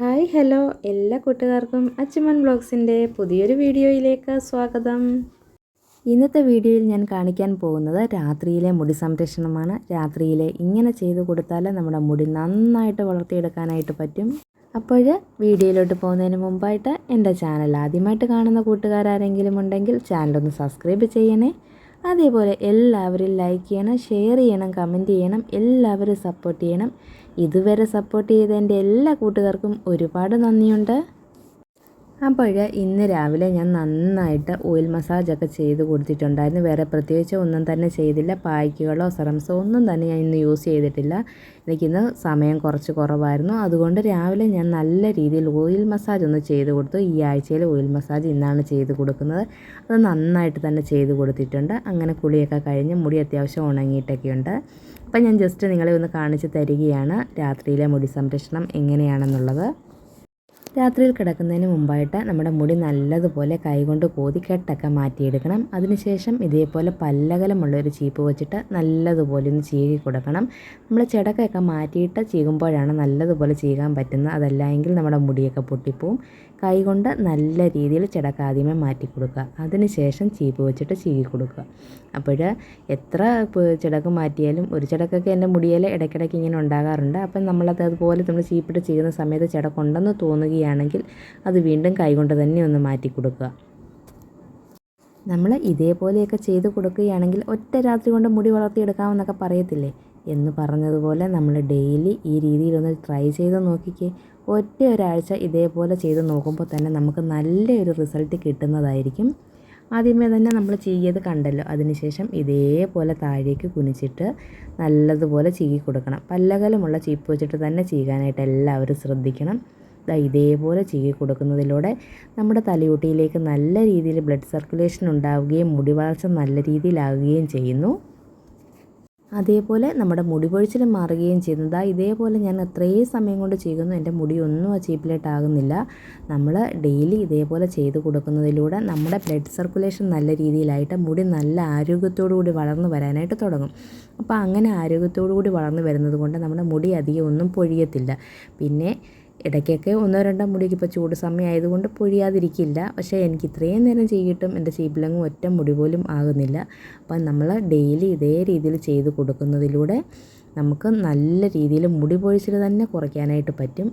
Hi hello. എല്ലാ കൂട്ടുകാർക്കും അച്ചുമൻ ബ്ലോഗ്സിന്റെ പുതിയൊരു വീഡിയോയിലേക്ക് സ്വാഗതം. ഇന്നത്തെ വീഡിയോയിൽ ഞാൻ കാണിക്കാൻ പോകുന്നത് രാത്രിയിലെ മുടി സംരക്ഷണമാണ്. രാത്രിയിലെ ഇങ്ങനെ ചെയ്തു കൊടുത്താൽ നമ്മുടെ മുടി നന്നായിട്ട് വളർത്തിയെടുക്കാനായിട്ട് പറ്റും. അപ്പോൾ വീഡിയോയിലോട്ട് പോകുന്നതിന് മുമ്പായിട്ട് എന്റെ ചാനൽ ആദ്യമായിട്ട് കാണുന്ന കൂട്ടുകാരാരെങ്കിലും ഉണ്ടെങ്കിൽ ചാനലൊന്ന് സബ്സ്ക്രൈബ് ചെയ്യണേ. അതേപോലെ എല്ലാവരും ലൈക്ക് ചെയ്യണം ഷെയർ ചെയ്യണം കമന്റ് ചെയ്യണം എല്ലാവരും സപ്പോർട്ട് ചെയ്യണം. ഇതുവരെ സപ്പോർട്ട് ചെയ്ത എന്റെ എല്ലാ കൂട്ടുകാർക്കും ഒരുപാട് നന്ദിയുണ്ട്. അപ്പോൾ ഇന്ന് രാവിലെ ഞാൻ നന്നായിട്ട് ഓയിൽ മസാജൊക്കെ ചെയ്ത് കൊടുത്തിട്ടുണ്ടായിരുന്നു. വേറെ പ്രത്യേകിച്ച് ഒന്നും തന്നെ ചെയ്തില്ല. പായ്ക്കുകളോ സെറംസോ ഒന്നും തന്നെ ഞാൻ ഇന്ന് യൂസ് ചെയ്തിട്ടില്ല. എനിക്കിന്ന് സമയം കുറച്ച് കുറവായിരുന്നു. അതുകൊണ്ട് രാവിലെ ഞാൻ നല്ല രീതിയിൽ ഓയിൽ മസാജ് ഒന്ന് ചെയ്ത് കൊടുത്തു. ഈ ആഴ്ചയിൽ ഓയിൽ മസാജ് ഇന്നാണ് ചെയ്ത് കൊടുക്കുന്നത്. അത് നന്നായിട്ട് തന്നെ ചെയ്ത് കൊടുത്തിട്ടുണ്ട്. അങ്ങനെ കുളിയൊക്കെ കഴിഞ്ഞ് മുടി അത്യാവശ്യം ഉണങ്ങിയിട്ടൊക്കെയുണ്ട്. അപ്പം ഞാൻ ജസ്റ്റ് നിങ്ങളെ ഒന്ന് കാണിച്ച് തരികയാണ്. രാത്രിയിലെ മുടി സംരക്ഷണം എങ്ങനെയാണെന്നുള്ളത്. രാത്രിയിൽ കിടക്കുന്നതിന് മുമ്പായിട്ട് നമ്മുടെ മുടി നല്ലതുപോലെ കൈകൊണ്ട് കോതി കെട്ടൊക്കെ മാറ്റിയെടുക്കണം. അതിനുശേഷം ഇതേപോലെ പല്ലകലമുള്ള ഒരു ചീപ്പ് വെച്ചിട്ട് നല്ലതുപോലെ ഒന്ന് ചീകി കൊടുക്കണം. നമ്മൾ ചിടക്കൊക്കെ മാറ്റിയിട്ട് ചീകുമ്പോഴാണ് നല്ലതുപോലെ ചീകാൻ പറ്റുന്നത്. അതല്ല എങ്കിൽ നമ്മുടെ മുടിയൊക്കെ പൊട്ടിപ്പോവും. കൈകൊണ്ട് നല്ല രീതിയിൽ ചെടക്ക ആദ്യമേ മാറ്റി കൊടുക്കുക അതിനുശേഷം ചീപ്പ് വെച്ചിട്ട് ചീകി കൊടുക്കുക. അപ്പോൾ എത്ര ചിടക്ക് മാറ്റിയാലും ഒരു ചിടക്കൊക്കെ എന്റെ മുടിയിൽ ഇടയ്ക്കിടയ്ക്ക് ഇങ്ങനെ ഉണ്ടാകാറുണ്ട്. അപ്പം നമ്മളത് അതുപോലെ നമ്മൾ ചീപ്പിട്ട് ചെയ്യുന്ന സമയത്ത് ചിടക്കുണ്ടെന്ന് തോന്നുകയാണെങ്കിൽ അത് വീണ്ടും കൈകൊണ്ട് തന്നെ ഒന്ന് മാറ്റി കൊടുക്കുക. നമ്മൾ ഇതേപോലെയൊക്കെ ചെയ്ത് കൊടുക്കുകയാണെങ്കിൽ ഒറ്റ രാത്രി കൊണ്ട് മുടി വളർത്തിയെടുക്കാമെന്നൊക്കെ പറയത്തില്ലേ? എന്ന് പറഞ്ഞതുപോലെ നമ്മൾ ഡെയിലി ഈ രീതിയിലൊന്ന് ട്രൈ ചെയ്ത് നോക്കിക്കേ. ഒറ്റ ഒരാഴ്ച ഇതേപോലെ ചെയ്ത് നോക്കുമ്പോൾ തന്നെ നമുക്ക് നല്ലൊരു റിസൾട്ട് കിട്ടുന്നതായിരിക്കും. ആദ്യമേ തന്നെ നമ്മൾ ചെയ്യത് കണ്ടല്ലോ. അതിനുശേഷം ഇതേപോലെ താഴേക്ക് കുനിച്ചിട്ട് നല്ലതുപോലെ ചീകി കൊടുക്കണം. പല്ലകലമുള്ള ചീപ്പ് വെച്ചിട്ട് തന്നെ ചീകാനായിട്ട് എല്ലാവരും ശ്രദ്ധിക്കണം. ഇതേപോലെ ചീകി കൊടുക്കുന്നതിലൂടെ നമ്മുടെ തലയോട്ടിയിലേക്ക് നല്ല രീതിയിൽ ബ്ലഡ് സർക്കുലേഷൻ ഉണ്ടാവുകയും മുടി വളർച്ച നല്ല രീതിയിലാവുകയും ചെയ്യുന്നു. അതേപോലെ നമ്മുടെ മുടി പൊഴിച്ചിൽ മാറുകയും ചെയ്യുന്നത് ഇതേപോലെ ഞാൻ അത്രയും സമയം കൊണ്ട് ചെയ്യുന്നു. എന്റെ മുടി ഒന്നും അച്ചീപ്പിലേട്ടാകുന്നില്ല നമ്മൾ ഡെയിലി ഇതേപോലെ ചെയ്ത് കൊടുക്കുന്നതിലൂടെ നമ്മുടെ ബ്ലഡ് സർക്കുലേഷൻ നല്ല രീതിയിലായിട്ട് മുടി നല്ല ആരോഗ്യത്തോടു കൂടി വളർന്നു വരാനായിട്ട് തുടങ്ങും. അപ്പോൾ അങ്ങനെ ആരോഗ്യത്തോടു കൂടി വളർന്നു വരുന്നത് കൊണ്ട് നമ്മുടെ മുടി അധികം ഒന്നും പൊഴിയത്തില്ല. പിന്നെ ഇടയ്ക്കൊക്കെ ഒന്നോ രണ്ടോ മുടിക്ക് ഇപ്പോൾ ചൂട് സമയമായതുകൊണ്ട് പൊഴിയാതിരിക്കില്ല. പക്ഷേ എനിക്ക് ഇത്രയും നേരം ചെയ്തിട്ടും എന്റെ ചീപ്പിലങ്ങും ഒറ്റ മുടി പോലും ആകുന്നില്ല. അപ്പം നമ്മൾ ഡെയിലി ഇതേ രീതിയിൽ ചെയ്ത് കൊടുക്കുന്നതിലൂടെ നമുക്ക് നല്ല രീതിയിൽ മുടി പൊഴിച്ചിൽ തന്നെ കുറയ്ക്കാനായിട്ട് പറ്റും.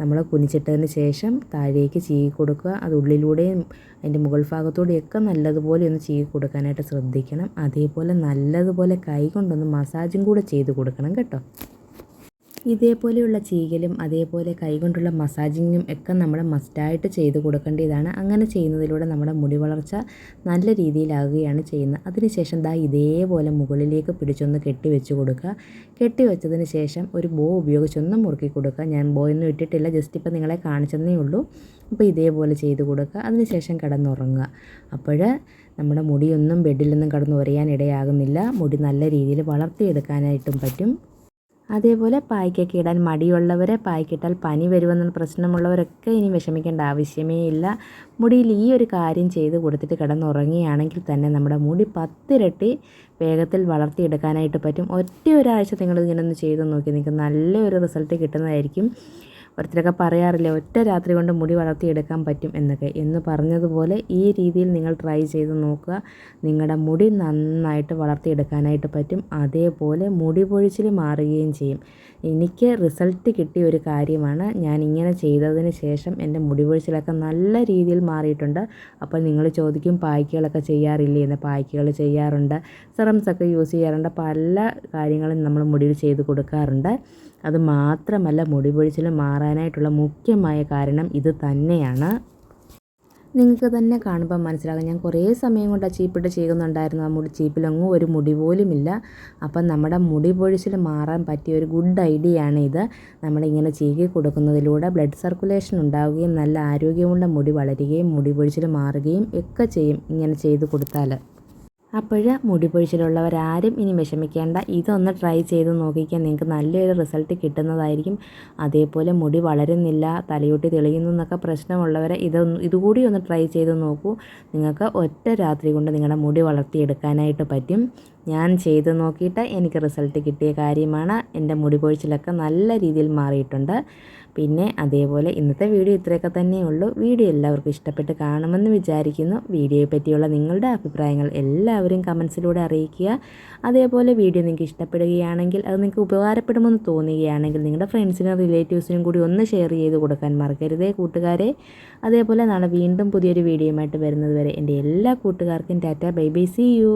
നമ്മൾ കുനിച്ചിട്ടതിന് ശേഷം താഴേക്ക് ചീകി കൊടുക്കുക. അത് ഉള്ളിലൂടെയും അതിന്റെ മുകൾ ഭാഗത്തൂടെയൊക്കെ നല്ലതുപോലെ ഒന്ന് ചീകി കൊടുക്കാനായിട്ട് ശ്രദ്ധിക്കണം. അതേപോലെ നല്ലതുപോലെ കൈ കൊണ്ടൊന്ന് മസാജും കൂടെ ചെയ്ത് കൊടുക്കണം കേട്ടോ. ഇതേപോലെയുള്ള ചീകലും അതേപോലെ കൈകൊണ്ടുള്ള മസാജിങ്ങും ഒക്കെ നമ്മൾ മസ്റ്റായിട്ട് ചെയ്ത് കൊടുക്കേണ്ടതാണ്. അങ്ങനെ ചെയ്യുന്നതിലൂടെ നമ്മുടെ മുടി വളർച്ച നല്ല രീതിയിലാകുകയാണ് ചെയ്യുന്നത്. അതിനുശേഷം ദാ ഇതേപോലെ മുകളിലേക്ക് പിടിച്ചൊന്ന് കെട്ടിവെച്ച് കൊടുക്കുക. കെട്ടിവെച്ചതിന് ശേഷം ഒരു ബോ ഉപയോഗിച്ചൊന്ന് മുറുക്കി കൊടുക്കുക. ഞാൻ ബോ ഒന്നും ഇട്ടിട്ടില്ല ജസ്റ്റ് ഇപ്പോൾ നിങ്ങളെ കാണിച്ചതേ ഉള്ളൂ. അപ്പോൾ ഇതേപോലെ ചെയ്ത് കൊടുക്കുക. അതിനുശേഷം കിടന്നുറങ്ങുക. അപ്പോൾ നമ്മുടെ മുടിയൊന്നും ബെഡിലൊന്നും കിടന്ന് വരയാൻ ഇടയാകുന്നില്ല. മുടി നല്ല രീതിയിൽ വളർത്തിയെടുക്കാനായിട്ടും പറ്റും. അതേപോലെ പായ്ക്കൊക്കെ ഇടാൻ മടിയുള്ളവരെ പായ്ക്കിട്ടാൽ പനി വരുമെന്ന പ്രശ്നമുള്ളവരൊക്കെ ഇനി വിഷമിക്കേണ്ട ആവശ്യമേ ഇല്ല. മുടിയിൽ ഈ ഒരു കാര്യം ചെയ്ത് കൊടുത്തിട്ട് കിടന്നുറങ്ങിയാണെങ്കിൽ തന്നെ നമ്മുടെ മുടി പത്തിരട്ടി വേഗത്തിൽ വളർത്തിയെടുക്കാനായിട്ട് പറ്റും. ഒറ്റ ഒരാഴ്ച നിങ്ങൾ ഇങ്ങനെ ഒന്ന് ചെയ്ത് നോക്കി നിങ്ങൾക്ക് നല്ലൊരു റിസൾട്ട് കിട്ടുന്നതായിരിക്കും. ഓരോരുത്തരൊക്കെ പറയാറില്ലേ ഒറ്റ രാത്രി കൊണ്ട് മുടി വളർത്തിയെടുക്കാൻ പറ്റും എന്നൊക്കെ. എന്ന് പറഞ്ഞതുപോലെ ഈ രീതിയിൽ നിങ്ങൾ ട്രൈ ചെയ്ത് നോക്കുക. നിങ്ങളുടെ മുടി നന്നായിട്ട് വളർത്തിയെടുക്കാനായിട്ട് പറ്റും. അതേപോലെ മുടി പൊഴിച്ചിൽ മാറുകയും ചെയ്യും. എനിക്ക് റിസൾട്ട് കിട്ടിയ ഒരു കാര്യമാണ്. ഞാൻ ഇങ്ങനെ ചെയ്തതിന് ശേഷം എന്റെ മുടി പൊഴിച്ചിലൊക്കെ നല്ല രീതിയിൽ മാറിയിട്ടുണ്ട്. അപ്പോൾ നിങ്ങൾ ചോദിക്കും പായ്ക്കുകളൊക്കെ ചെയ്യാറില്ലേ? എന്ന്. പായ്ക്കുകൾ ചെയ്യാറുണ്ട്. സെറംസൊക്കെ യൂസ് ചെയ്യാറുണ്ട്. പല കാര്യങ്ങളും നമ്മൾ മുടിയിൽ ചെയ്ത് കൊടുക്കാറുണ്ട്. അത് മാത്രമല്ല മുടി പൊഴിച്ചിൽ മാറാനായിട്ടുള്ള മുഖ്യമായ കാരണം ഇത് തന്നെയാണ്. നിങ്ങൾക്ക് തന്നെ കാണുമ്പോൾ മനസ്സിലാകും. ഞാൻ കുറേ സമയം കൊണ്ട് ആ ചീപ്പിട്ട് ചെയ്യുന്നുണ്ടായിരുന്നു. ആ മുടി ചീപ്പിലൊന്നും ഒരു മുടി പോലും ഇല്ല അപ്പം നമ്മുടെ മുടി പൊഴിച്ചിൽ മാറാൻ പറ്റിയ ഒരു ഗുഡ് ഐഡിയ ആണ് ഇത്. നമ്മളിങ്ങനെ ചീകി കൊടുക്കുന്നതിലൂടെ ബ്ലഡ് സർക്കുലേഷൻ ഉണ്ടാവുകയും നല്ല ആരോഗ്യമുള്ള മുടി വളരുകയും മുടി പൊഴിച്ചിൽ മാറുകയും ഒക്കെ ചെയ്യും ഇങ്ങനെ ചെയ്ത് കൊടുത്താൽ അപ്പോൾ മുടി പൊഴിച്ചിലുള്ളവരാരും ഇനി വിഷമിക്കേണ്ട. ഇതൊന്ന് ട്രൈ ചെയ്ത് നോക്കിക്കാൻ നിങ്ങൾക്ക് നല്ലൊരു റിസൾട്ട് കിട്ടുന്നതായിരിക്കും. അതേപോലെ മുടി വളരുന്നില്ല തലയോട്ടി തെളിയുന്നു എന്നൊക്കെ പ്രശ്നമുള്ളവരെ ഇതൊന്ന് ഇതുകൂടി ഒന്ന് ട്രൈ ചെയ്ത് നോക്കൂ. നിങ്ങൾക്ക് ഒറ്റ രാത്രി കൊണ്ട് നിങ്ങളുടെ മുടി വളർത്തിയെടുക്കാനായിട്ട് പറ്റും. ഞാൻ ചെയ്ത് നോക്കിയിട്ട് എനിക്ക് റിസൾട്ട് കിട്ടിയ കാര്യമാണ്. എന്റെ മുടി കൊഴിച്ചിലൊക്കെ നല്ല രീതിയിൽ മാറിയിട്ടുണ്ട്. പിന്നെ അതേപോലെ ഇന്നത്തെ വീഡിയോ ഇത്രയൊക്കെ തന്നെയുള്ളൂ വീഡിയോ എല്ലാവർക്കും ഇഷ്ടപ്പെട്ട് കാണുമെന്ന് വിചാരിക്കുന്നു. വീഡിയോയെ പറ്റിയുള്ള നിങ്ങളുടെ അഭിപ്രായങ്ങൾ എല്ലാവരും കമൻസിലൂടെ അറിയിക്കുക. അതേപോലെ വീഡിയോ നിങ്ങൾക്ക് ഇഷ്ടപ്പെടുകയാണെങ്കിൽ അത് നിങ്ങൾക്ക് ഉപകാരപ്പെടുമെന്ന് തോന്നുകയാണെങ്കിൽ നിങ്ങളുടെ ഫ്രണ്ട്സിനും റിലേറ്റീവ്സിനും കൂടി ഒന്ന് ഷെയർ ചെയ്ത് കൊടുക്കാൻ മറക്കരുതേ കൂട്ടുകാരെ. അതേപോലെ നാളെ വീണ്ടും പുതിയൊരു വീഡിയോയുമായിട്ട് വരുന്നത് വരെ എന്റെ എല്ലാ കൂട്ടുകാർക്കും tata. Bye bye. See you